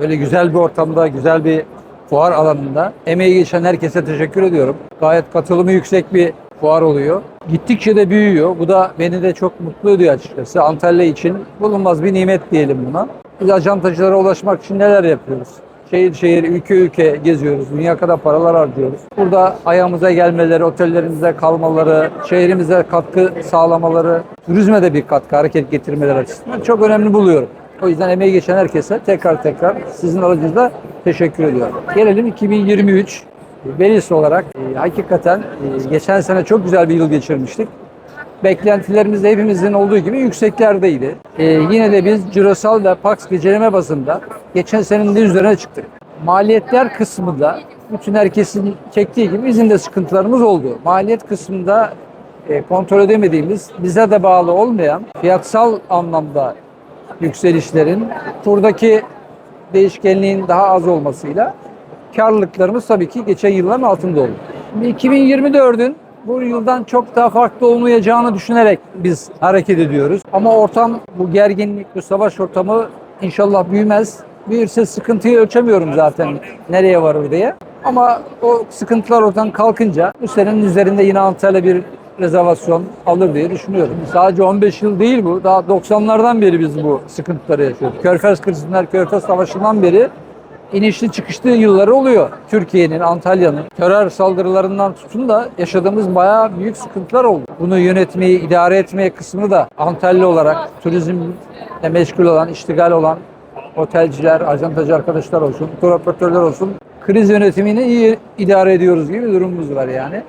böyle güzel bir ortamda, güzel bir fuar alanında emeği geçen herkese teşekkür ediyorum. Gayet katılımı yüksek bir fuar oluyor. Gittikçe de büyüyor. Bu da beni de çok mutlu ediyor açıkçası. Antalya için bulunmaz bir nimet diyelim buna. Biz ajantacılara ulaşmak için neler yapıyoruz? Şehir şehir, ülke ülke geziyoruz. Dünya kadar paralar harcıyoruz. Burada ayağımıza gelmeleri, otellerimize kalmaları, şehrimize katkı sağlamaları, turizme de bir katkı, hareket getirmeleri açısından çok önemli buluyorum. O yüzden emeği geçen herkese tekrar tekrar sizin aracınızda teşekkür ediyorum. Gelelim 2023. Velis olarak e, hakikaten e, geçen sene çok güzel bir yıl geçirmiştik. Beklentilerimiz de hepimizin olduğu gibi yükseklerdeydi. E, yine de biz cirosal ve Pax geceleme bazında geçen senenin de üzerine çıktık. Maliyetler kısmında bütün herkesin çektiği gibi bizim de sıkıntılarımız oldu. Maliyet kısmında e, kontrol edemediğimiz, bize de bağlı olmayan fiyatsal anlamda yükselişlerin buradaki değişkenliğin daha az olmasıyla karlılıklarımız tabii ki geçen yılların altında oldu. Şimdi 2024'ün bu yıldan çok daha farklı olmayacağını düşünerek biz hareket ediyoruz. Ama ortam bu gerginlik, bu savaş ortamı inşallah büyümez. Büyürse sıkıntıyı ölçemiyorum zaten nereye varır diye. Ama o sıkıntılar oradan kalkınca bu senenin üzerinde yine Antalya bir rezervasyon alır diye düşünüyorum. Sadece 15 yıl değil bu. Daha 90'lardan beri biz bu sıkıntıları yaşıyoruz. Körfez krizinden, Körfez Savaşı'ndan beri inişli çıkışlı yılları oluyor. Türkiye'nin, Antalya'nın terör saldırılarından tutun da yaşadığımız bayağı büyük sıkıntılar oldu. Bunu yönetmeyi, idare etmeye kısmını da Antalya olarak turizmle meşgul olan, iştigal olan otelciler, ajantacı arkadaşlar olsun, tur operatörler olsun kriz yönetimini iyi idare ediyoruz gibi bir durumumuz var yani.